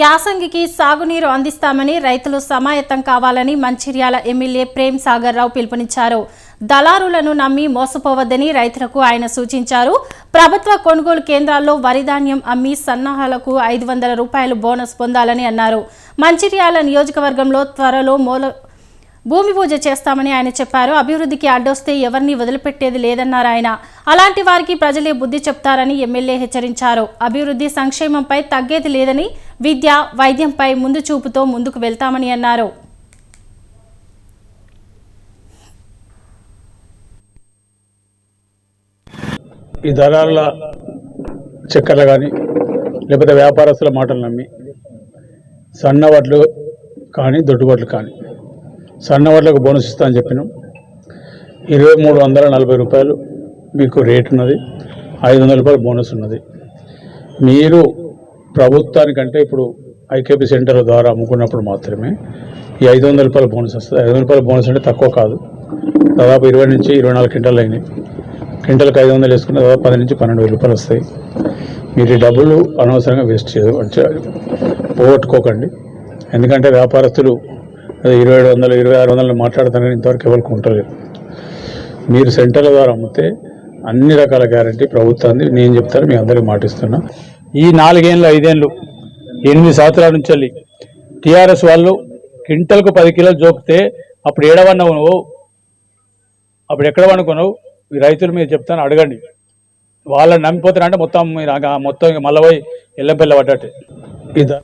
యాసంగికి సాగునీరు అందిస్తామని రైతులు సమాయత్తం కావాలని మంచిర్యాల ఎమ్మెల్యే ప్రేమ్ సాగర్ రావు పిలుపునిచ్చారు. దళారులను నమ్మి మోసపోవద్దని రైతులకు ఆయన సూచించారు. ప్రభుత్వ కొనుగోలు కేంద్రాల్లో వరిధాన్యం అమ్మి సన్నాహాలకు ఐదు వందల రూపాయలు బోనస్ పొందాలని అన్నారు. మంచిర్యాల నియోజకవర్గంలో త్వరలో మూల భూమి పూజ చేస్తామని ఆయన చెప్పారు. అభివృద్ధికి అడ్డొస్తే ఎవరిని వదిలిపెట్టేది లేదన్నారు ఆయన. అలాంటి వారికి ప్రజలే బుద్ధి చెప్తారని ఎమ్మెల్యే హెచ్చరించారు. అభివృద్ధి సంక్షేమంపై తగ్గేది లేదని విద్య వైద్యంపై ముందు చూపుతో ముందుకు వెళ్తామని అన్నారు. ఈ దళారుల చక్కెరలు కానీ లేకపోతే వ్యాపారస్తుల మాటలు నమ్మి సన్న వడ్లు కానీ దొడ్డు వడ్లు కానీ సన్న వడ్లకు బోనస్ ఇస్తా అని చెప్పినాం. ఇరవై మూడు వందల నలభై రూపాయలు మీకు రేట్ ఉన్నది ఐదు వందల రూపాయలు బోనస్ ఉన్నది. మీరు ప్రభుత్వానికంటే ఇప్పుడు ఐకేపీ సెంటర్ ద్వారా అమ్ముకున్నప్పుడు మాత్రమే ఈ ఐదు వందల రూపాయల బోనస్ వస్తుంది. ఐదు వందల రూపాయల బోనస్ అంటే తక్కువ కాదు. దాదాపు ఇరవై నుంచి ఇరవై నాలుగు క్వింటల్ అయినాయి. క్వింటల్కి ఐదు వందలు వేసుకుంటే దాదాపు పది నుంచి పన్నెండు వేల రూపాయలు వస్తాయి. మీరు ఈ డబ్బులు అనవసరంగా వేస్ట్ చేయదు. పోగొట్టుకోకండి. ఎందుకంటే వ్యాపారస్తులు ఇరవై ఏడు వందలు ఇరవై ఆరు వందలు మాట్లాడతానని ఇంతవరకు ఎవరికి ఉండలేదు. మీరు సెంటర్ల ద్వారా అమ్మితే అన్ని రకాల గ్యారంటీ ప్రభుత్వాన్ని నేను చెప్తాను మీ అందరికీ మాటిస్తున్నా. ఈ నాలుగేళ్ళు ఐదేళ్ళు ఎనిమిది సంవత్సరాల నుంచి వెళ్ళి టీఆర్ఎస్ వాళ్ళు క్వింటల్కు పది కిలోలు జోకితే అప్పుడు ఏడవన్నావు నువ్వు అప్పుడు ఎక్కడ వండుకున్నావు? ఈ రైతులు మీరు చెప్తాను అడగండి. వాళ్ళని నమ్మిపోతారంటే మొత్తం మొత్తం మళ్ళీ పోయి ఎల్లంపల్లి పడ్డట్టు. ఇది.